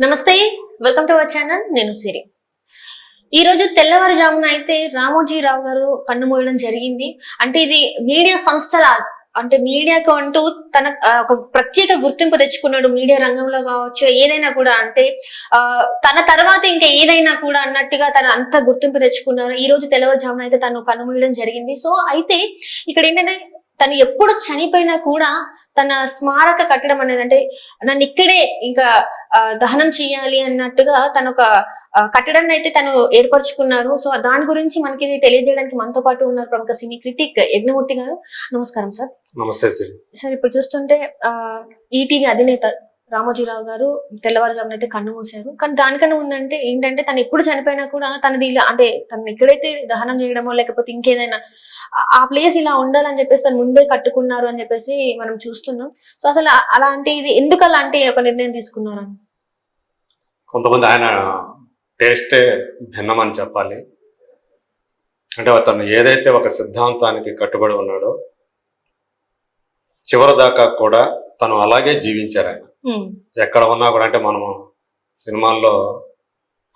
నమస్తే welcome to our channel నేను సిరి. ఈ రోజు తెల్లవారుజామున అయితే రామోజీరావు గారు కన్ను మూయడం జరిగింది. అంటే ఇది మీడియా సంస్థల అంటే మీడియాకు అంటూ తన ఒక ప్రత్యేక గుర్తింపు తెచ్చుకున్నాడు మీడియా రంగంలో కావచ్చు ఏదైనా కూడా అంటే తన తర్వాత ఇంకా ఏదైనా కూడా అన్నట్టుగా తన అంత గుర్తింపు తెచ్చుకున్నారు. ఈ రోజు తెల్లవారుజామున అయితే తను కన్నుమూయడం జరిగింది. సో అయితే ఇక్కడ ఏంటంటే తను ఎప్పుడు చనిపోయినా కూడా తన స్మారక కట్టడం అనేది అంటే నన్ను ఇక్కడే ఇంకా దహనం చేయాలి అన్నట్టుగా తను ఒక కట్టడాన్ని అయితే తను ఏర్పరచుకున్నారు. సో దాని గురించి మనకి ఇది తెలియజేయడానికి మనతో పాటు ఉన్నారు ప్రముఖ సినీ క్రిటిక్ యజ్ఞమూర్తి గారు. నమస్కారం సార్. నమస్తే సిరి. సార్ ఇప్పుడు చూస్తుంటే ఈటీవీ అధినేత రామోజీరావు గారు తెల్లవారుజామున అయితే కన్ను మూసారు కానీ దానికన్నా ఉందంటే ఏంటంటే తను ఎప్పుడు చనిపోయినా కూడా తనది ఇలా అంటే తను ఎక్కడైతే దహనం చేయడమో లేకపోతే ఇంకేదైనా ఆ- ప్లేస్ ఇలా ఉండాలని చెప్పేసి తను ముందే కట్టుకున్నారు అని చెప్పేసి మనం చూస్తున్నాం. సో అసలు అలాంటి ఇది ఎందుకు అలాంటి ఒక నిర్ణయం తీసుకున్నారు? కొంతమంది ఆయన టేస్టే భిన్నమని చెప్పాలి. అంటే అతను ఏదైతే ఒక సిద్ధాంతానికి కట్టుబడి ఉన్నాడో చివరి దాకా కూడా తను అలాగే జీవించారు ఆయన. ఎక్కడ ఉన్నా కూడా అంటే మనము సినిమాల్లో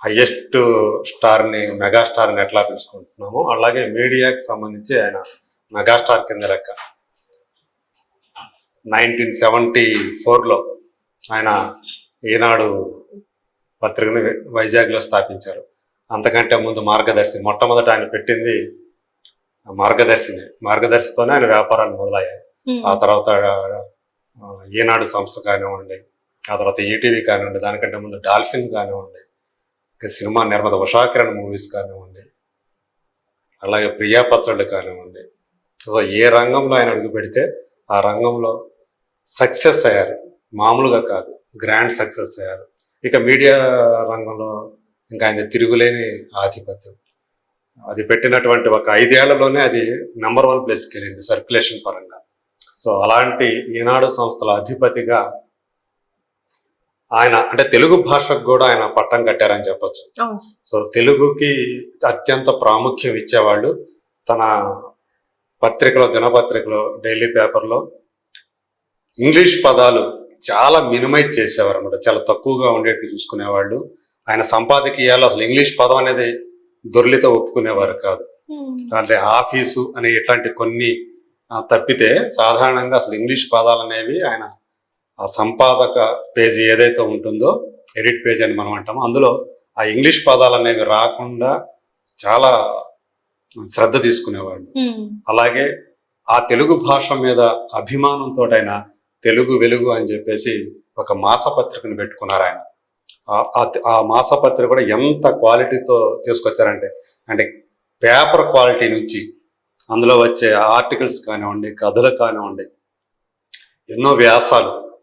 హయ్యెస్ట్ స్టార్ని మెగాస్టార్ని ఎట్లా పిలుచుకుంటున్నామో అలాగే మీడియాకి సంబంధించి ఆయన మెగాస్టార్ కింద లెక్క. నైన్టీన్ సెవెంటీ ఫోర్లో ఆయన ఈనాడు పత్రికను వైజాగ్లో స్థాపించారు. అంతకంటే ముందు మార్గదర్శి మొట్టమొదట ఆయన పెట్టింది మార్గదర్శిని. మార్గదర్శితోనే ఆయన వ్యాపారాలు మొదలయ్యాయి. ఆ తర్వాత ఈనాడు సంస్థ కానివ్వండి ఆ తర్వాత ఈటీవీ కానివ్వండి దానికంటే ముందు డాల్ఫిన్ కానివ్వండి ఇంకా సినిమా నిర్మాత ఉషాకిరణ్ మూవీస్ కానివ్వండి అలాగే ప్రియా పచ్చళ్ళు కానివ్వండి. సో ఏ రంగంలో ఆయన అడుగు పెడితే ఆ రంగంలో సక్సెస్ అయ్యారు. మామూలుగా కాదు గ్రాండ్ సక్సెస్ అయ్యారు. ఇక మీడియా రంగంలో ఇంకా ఆయన తిరుగులేని ఆధిపత్యం. అది పెట్టినటువంటి ఒక ఐదేళ్ళలోనే అది నెంబర్ వన్ ప్లేస్కి వెళ్ళింది సర్క్యులేషన్ పరంగా. సో అలాంటి ఈనాడు సంస్థల అధిపతిగా ఆయన అంటే తెలుగు భాషకు కూడా ఆయన పట్టం కట్టారని చెప్పొచ్చు. సో తెలుగుకి అత్యంత ప్రాముఖ్యం ఇచ్చేవాళ్ళు తన పత్రికలో దినపత్రికలో డైలీ పేపర్లో ఇంగ్లీష్ పదాలు చాలా మినిమైజ్ చేసేవారు అనమాట చాలా తక్కువగా ఉండేట్టు చూసుకునేవాళ్ళు. ఆయన సంపాదకీయాలు అసలు ఇంగ్లీష్ పదం అనేది దొర్లితో ఒప్పుకునేవారు కాదు. అంటే ఆఫీసు అనే ఇట్లాంటి కొన్ని తప్పితే సాధారణంగా అసలు ఇంగ్లీష్ పదాలు అనేవి ఆయన ఆ సంపాదక పేజీ ఏదైతే ఉంటుందో ఎడిట్ పేజ్ అని మనం అంటామో అందులో ఆ ఇంగ్లీష్ పదాలు అనేవి రాకుండా చాలా శ్రద్ధ తీసుకునేవాళ్ళు అలాగే ఆ తెలుగు భాష మీద అభిమానంతో ఆయన తెలుగు వెలుగు అని చెప్పేసి ఒక మాసపత్రికను పెట్టుకున్నారు ఆయన. ఆ- ఆ- ఆ మాసపత్రిక కూడా ఎంత క్వాలిటీతో తీసుకొచ్చారంటే అంటే పేపర్ క్వాలిటీ నుంచి అందులో వచ్చే ఆర్టికల్స్ కానివ్వండి కథలు కానివ్వండి ఎన్నో వ్యాసాలు.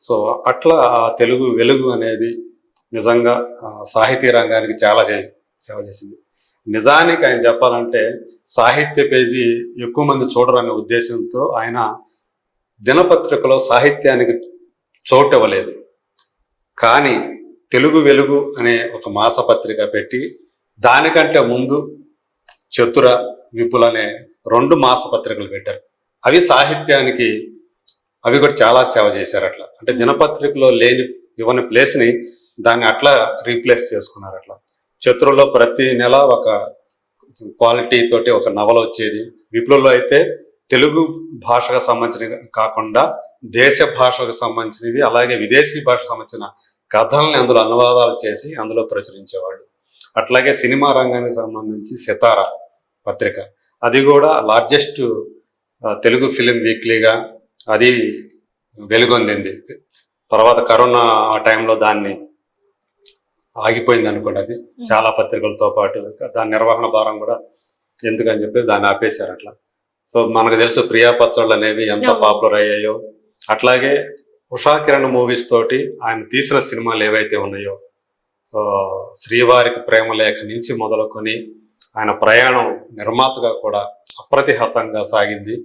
సో అట్లా ఆ తెలుగు వెలుగు అనేది నిజంగా సాహితీ రంగానికి చాలా చే- సేవ చేసింది. నిజానికి ఆయన చెప్పాలంటే సాహిత్య పేజీ ఎక్కువ మంది చూడరనే ఉద్దేశంతో ఆయన దినపత్రికలో సాహిత్యానికి చోటు ఇవ్వలేదు. కానీ తెలుగు వెలుగు అనే ఒక మాసపత్రిక పెట్టి దానికంటే ముందు చతుర విపుల్ అనే రెండు మాసపత్రికలు పెట్టారు. అవి సాహిత్యానికి అవి కూడా చాలా సేవ చేశారు అట్లా. అంటే దినపత్రికలో లేని ఇవ్వని ప్లేస్ని దాన్ని అట్లా రీప్లేస్ చేసుకున్నారు అట్లా. చతురులో ప్రతి నెల ఒక క్వాలిటీ తోటి ఒక నవల వచ్చేది. విప్లవంలో అయితే తెలుగు భాషకు సంబంధించిన కాకుండా దేశ భాషకు సంబంధించినవి అలాగే విదేశీ భాషకు సంబంధించిన కథల్ని అందులో అనువాదాలు చేసి అందులో ప్రచురించేవాళ్ళు. అట్లాగే సినిమా రంగానికి సంబంధించి సితార పత్రిక. అది కూడా లార్జెస్ట్ తెలుగు ఫిలిం వీక్లీగా అది వెలుగొందింది. తర్వాత కరోనా ఆ టైంలో దాన్ని ఆగిపోయింది అనుకోండి అది చాలా పత్రికలతో పాటు దాని నిర్వహణ భారం కూడా ఎందుకని చెప్పేసి దాన్ని ఆపేశారు అట్లా. సో మనకు తెలుసు ప్రియా పచ్చళ్ళు అనేవి ఎంత. పాపులర్ అయ్యాయో. అట్లాగే ఉషా కిరణ్ మూవీస్ తోటి ఆయన తీసిన సినిమాలు ఏవైతే ఉన్నాయో సో శ్రీవారికి ప్రేమ లేఖ నుంచి మొదలుకొని ఆయన ప్రయాణం నిర్మాతగా కూడా అప్రతిహతంగా సాగింది.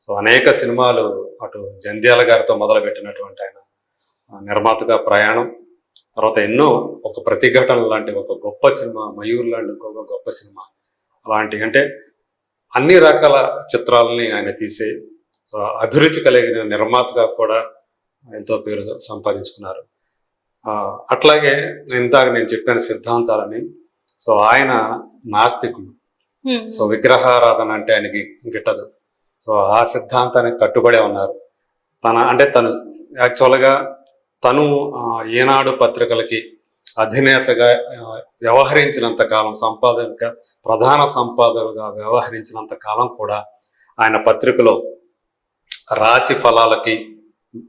సో అనేక సినిమాలు అటు జంధ్యాల గారితో మొదలుపెట్టినటువంటి ఆయన నిర్మాతగా ప్రయాణం. తర్వాత ఎన్నో ఒక ప్రతిఘటన లాంటి ఒక గొప్ప సినిమా మయూర్ లాంటి ఇంకొక గొప్ప సినిమా. అలాంటి అంటే అన్ని రకాల చిత్రాలని ఆయన తీసే సో అభిరుచి కలిగిన నిర్మాతగా కూడా ఎంతో పేరు సంపాదించుకున్నారు. అట్లాగే ఇందాక నేను చెప్పిన సిద్ధాంతాలని సో ఆయన నాస్తికులు సో విగ్రహారాధన అంటే ఆయనకి గిట్టదు సో ఆ సిద్ధాంతానికి కట్టుబడే ఉన్నారు. తన అంటే తను యాక్చువల్గా తను ఈనాడు పత్రికలకి అధినేతగా వ్యవహరించినంత కాలం సంపాదక ప్రధాన సంపాదకుగా వ్యవహరించినంత కాలం కూడా ఆయన పత్రికలో రాశి ఫలాలకి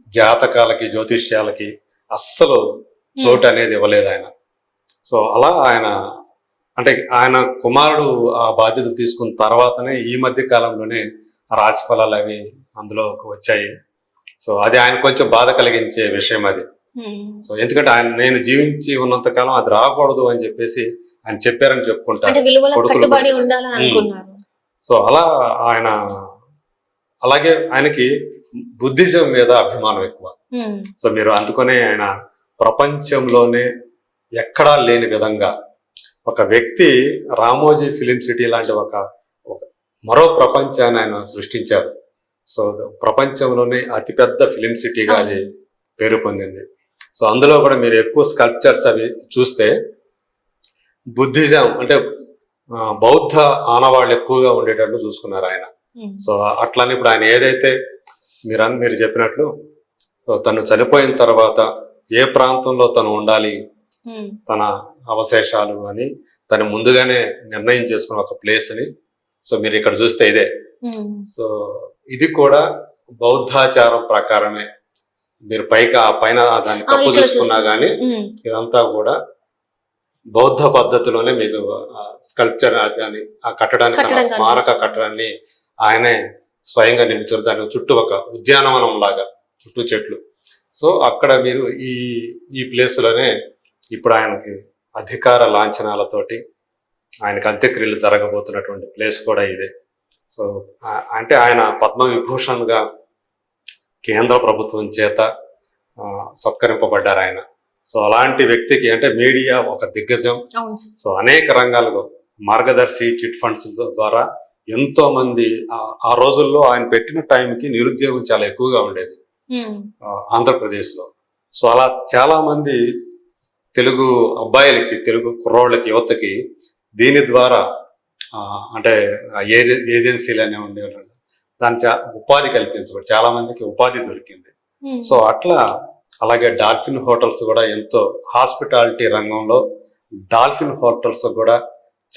జాతకాలకి జ్యోతిష్యాలకి అస్సలు చోటు అనేది ఇవ్వలేదు ఆయన. సో అలా ఆయన అంటే ఆయన కుమారుడు ఆ బాధ్యతలు తీసుకున్న తర్వాతనే ఈ మధ్య కాలంలోనే రాశి ఫలాలు అవి అందులో వచ్చాయి. సో అది ఆయన కొంచెం బాధ కలిగించే విషయం అది. ఉమ్. సో ఎందుకంటే ఆయన నేను జీవించి ఉన్నంత కాలం అది రాకూడదు అని చెప్పేసి ఆయన చెప్పారని చెప్పుకుంటారు. అనుకున్నారు. సో అలా ఆయన అలాగే ఆయనకి బుద్ధిజం మీద అభిమానం ఎక్కువ. ఉమ్, సో మీరు అందుకనే ఆయన ప్రపంచంలోనే ఎక్కడా లేని విధంగా ఒక వ్యక్తి రామోజీ ఫిలిం సిటీ లాంటి ఒక మరో ప్రపంచాన్ని ఆయన సృష్టించారు. సో ప్రపంచంలోనే అతిపెద్ద ఫిలిం సిటీగా అది పేరు పొందింది. సో అందులో కూడా మీరు ఎక్కువ స్కల్ప్చర్స్ అవి చూస్తే బుద్ధిజం అంటే బౌద్ధ ఆనవాళ్ళు ఎక్కువగా ఉండేటట్లు చూసుకున్నారు ఆయన. సో అట్లని ఇప్పుడు ఆయన ఏదైతే మీరు అన్- మీరు చెప్పినట్లు తను చనిపోయిన తర్వాత ఏ ప్రాంతంలో తను ఉండాలి తన అవశేషాలు అని తను ముందుగానే నిర్ణయం చేసుకున్న ఒక ప్లేస్ని. సో మీరు ఇక్కడ చూస్తే ఇదే. సో ఇది కూడా బౌద్ధాచారం ప్రకారమే. మీరు పైకి ఆ పైన దాన్ని కప్పు ఇక్కడ చూసుకున్నా. గానీ ఉమ్, ఇదంతా కూడా బౌద్ధ పద్ధతిలోనే మీకు స్కల్ప్చర్ కానీ ఆ కట్టడానికి స్మారక. కట్టడాన్ని ఆయనే స్వయంగా నిర్మించారు. దాని చుట్టూ ఒక ఉద్యానవనం లాగా చుట్టూ చెట్లు. సో అక్కడ మీరు ఈ ఈ ప్లేస్లోనే ఇప్పుడు ఆయనకి అధికార లాంఛనాలతోటి ఆయనకి అంత్యక్రియలు జరగబోతున్నటువంటి ప్లేస్ కూడా ఇదే. సో అంటే ఆయన పద్మ విభూషణ్గా కేంద్ర ప్రభుత్వం చేత సత్కరింపబడ్డారు ఆయన. సో అలాంటి వ్యక్తికి అంటే మీడియా ఒక దిగ్గజం. సో అనేక రంగాల్లో మార్గదర్శి చిట్ ఫండ్స్ ద్వారా ఎంతో మంది ఆ- రోజుల్లో ఆయన పెట్టిన టైంకి నిరుద్యోగం చాలా ఎక్కువగా ఉండేది. ఆంధ్రప్రదేశ్లో. సో అలా చాలా మంది తెలుగు అబ్బాయిలకి తెలుగు కుర్రోళ్ళకి యువతకి దీని ద్వారా అంటే ఏజెన్సీలు అనేవి ఉండేవాళ్ళు. దాని చా- ఉపాధి కల్పించబడి చాలా మందికి ఉపాధి దొరికింది. సో అట్లా అలాగే డాల్ఫిన్ హోటల్స్ కూడా ఎంతో హాస్పిటాలిటీ రంగంలో డాల్ఫిన్ హోటల్స్ కూడా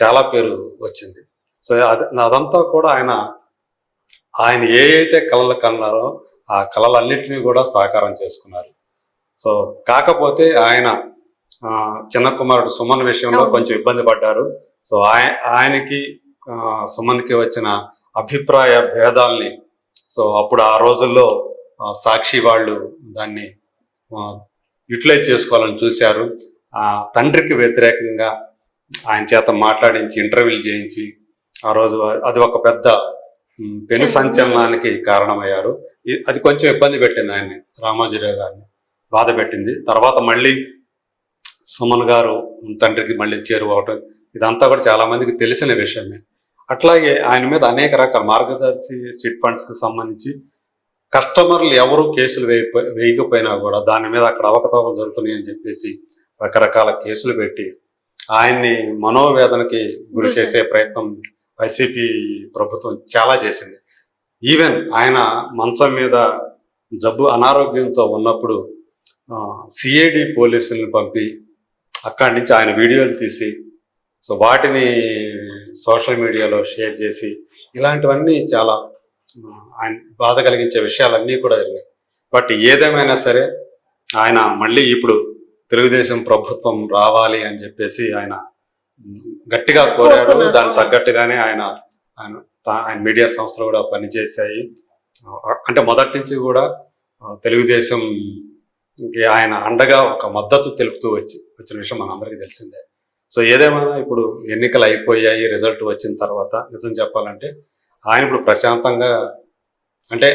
చాలా పేరు వచ్చింది. సో అది అదంతా కూడా ఆయన ఆయన ఏ అయితే కళలు కన్నారో ఆ కళలన్నింటినీ కూడా సాకారం చేసుకున్నారు. సో కాకపోతే ఆయన చిన్న కుమారుడు సుమన్ విషయంలో. కొంచెం ఇబ్బంది పడ్డారు. సో ఆయ ఆయనకి సుమన్కి వచ్చిన అభిప్రాయ భేదాల్ని సో అప్పుడు ఆ రోజుల్లో సాక్షి వాళ్ళు దాన్ని యూటిలైజ్ చేసుకోవాలని చూశారు. ఆ తండ్రికి వ్యతిరేకంగా ఆయన చేత మాట్లాడించి ఇంటర్వ్యూలు చేయించి ఆ రోజు అది ఒక పెద్ద పెను సంచలనానికి కారణమయ్యారు. అది కొంచెం ఇబ్బంది పెట్టింది ఆయన్ని. రామోజీరావు గారిని బాధ పెట్టింది. తర్వాత మళ్ళీ సుమన్ గారు తండ్రికి మళ్ళీ చేరువవటం ఇదంతా కూడా చాలా మందికి తెలిసిన విషయమే. అట్లాగే ఆయన మీద అనేక రకాల మార్గదర్శి స్ట్రీట్ ఫండ్స్కి సంబంధించి కస్టమర్లు ఎవరు కేసులు వేయకపోయినా కూడా దాని మీద అక్కడ అవకతవకలు జరుగుతున్నాయి అని చెప్పేసి రకరకాల కేసులు పెట్టి ఆయన్ని మనోవేదనకి గురి చేసే ప్రయత్నం వైసీపీ ప్రభుత్వం చాలా చేసింది. ఈవెన్ ఆయన మంచం మీద జబ్బు అనారోగ్యంతో ఉన్నప్పుడు సిఐడి పోలీసుల్ని పంపి అక్కడి నుంచి ఆయన వీడియోలు తీసి సో వాటిని సోషల్ మీడియాలో షేర్ చేసి ఇలాంటివన్నీ చాలా ఆయన బాధ కలిగించే విషయాలన్నీ కూడా జరిగాయి బట్ ఏదేమైనా సరే ఆయన మళ్ళీ ఇప్పుడు తెలుగుదేశం ప్రభుత్వం రావాలి అని చెప్పేసి ఆయన గట్టిగా కోరాడు. దానికి తగ్గట్టుగానే ఆయన ఆయన ఆయన మీడియా సంస్థలు కూడా పనిచేశాయి. అంటే మొదటి నుంచి కూడా తెలుగుదేశం ఆయన అండగా ఒక మద్దతు తెలుపుతూ వచ్చి వచ్చిన విషయం మనందరికీ తెలిసిందే. సో ఏదేమైనా ఇప్పుడు ఎన్నికలు అయిపోయాయి రిజల్ట్ వచ్చిన తర్వాత నిజం చెప్పాలంటే ఆయన ఇప్పుడు ప్రశాంతంగా అంటే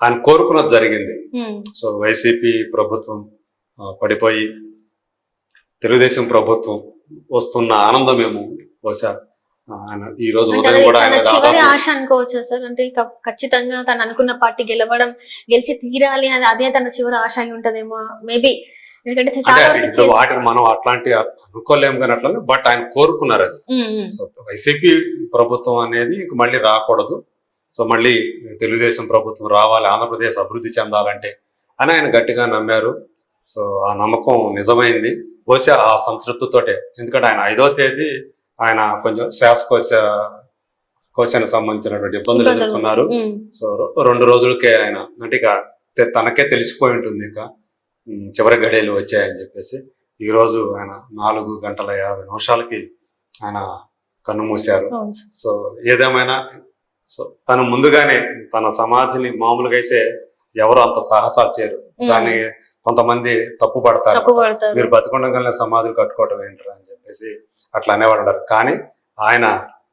ఆయన కోరుకున్నది జరిగింది. ఉమ్, సో వైసీపీ ప్రభుత్వం పడిపోయి తెలుగుదేశం ప్రభుత్వం వస్తున్న ఆనందమేమో బహుశా ఆ, ఆయన ఈ రోజు ఉదయం కూడా చివరి ఆశ అనుకోవచ్చా సార్. అంటే ఖచ్చితంగా తను అనుకున్న పార్టీ గెలవడం గెలిచి తీరాలి అని అదే తన చివరి ఆశ అయి ఉంటదేమో. మేబీ ఎందుకంటే చాలా వరకు వాటిని మనం అట్లాంటి అనుకోలేము కానీ అట్లా బట్ ఆయన కోరుకున్నారు అది. సో వైసీపీ ప్రభుత్వం అనేది ఇంక మళ్ళీ రాకూడదు. సో మళ్ళీ తెలుగుదేశం ప్రభుత్వం రావాలి ఆంధ్రప్రదేశ్ అభివృద్ధి చెందాలంటే అని ఆయన గట్టిగా నమ్మారు. సో ఆ నమ్మకం నిజమైంది. బహుశా ఆ సంతృప్తితోటే. ఎందుకంటే ఆయన ఐదో తేదీ ఆయన కొంచెం శ్వాసకోశ కోశానికి సంబంధించినటువంటి ఇబ్బందులు. ఎదుర్కొన్నారు. సో రెండు రోజులకే ఆయన అంటే ఇక తనకే తెలిసిపోయి ఉంటుంది ఇంకా. చివరి గడియలు వచ్చాయని చెప్పేసి ఈ రోజు ఆయన నాలుగు గంటల యాభై నిమిషాలకి ఆయన కన్ను మూశారు. అవును. సార్. సో ఏదేమైనా సో తను ముందుగానే తన సమాధిని మామూలుగా అయితే ఎవరు అంత సాహసాలు చేయరు. దాన్ని కొంతమంది తప్పు పడతారు. మీరు బతుకుండగానే సమాధులు కట్టుకోవటం ఏంటారు అని చెప్పేసి అట్లా అనేవాడు ఉంటారు కానీ ఆయన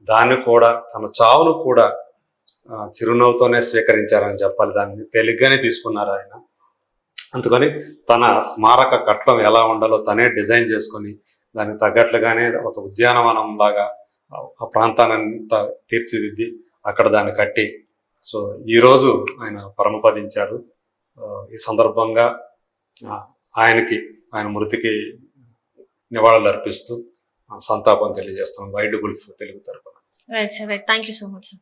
దాన్ని కూడా తన చావును కూడా చిరునవ్వుతోనే స్వీకరించారని చెప్పాలి. దాన్ని తేలిగ్గానే తీసుకున్నారు ఆయన. అందుకని తన స్మారక కట్టడం ఎలా ఉండాలో తనే డిజైన్ చేసుకొని దానికి తగ్గట్లుగానే ఒక ఉద్యానవనం లాగా ఆ- ప్రాంతాన్ని ప్రాంతానంతా తీర్చిదిద్ది అక్కడ దాన్ని కట్టి సో ఈరోజు ఆయన పరమపదించారు. ఈ సందర్భంగా ఆయనకి ఆయన మృతికి నివాళులు అర్పిస్తూ సంతాపం తెలియజేస్తున్నాం. వైడ్ గుల్ఫ్ తెలుగు తరపున. Right sir right thank you so much sir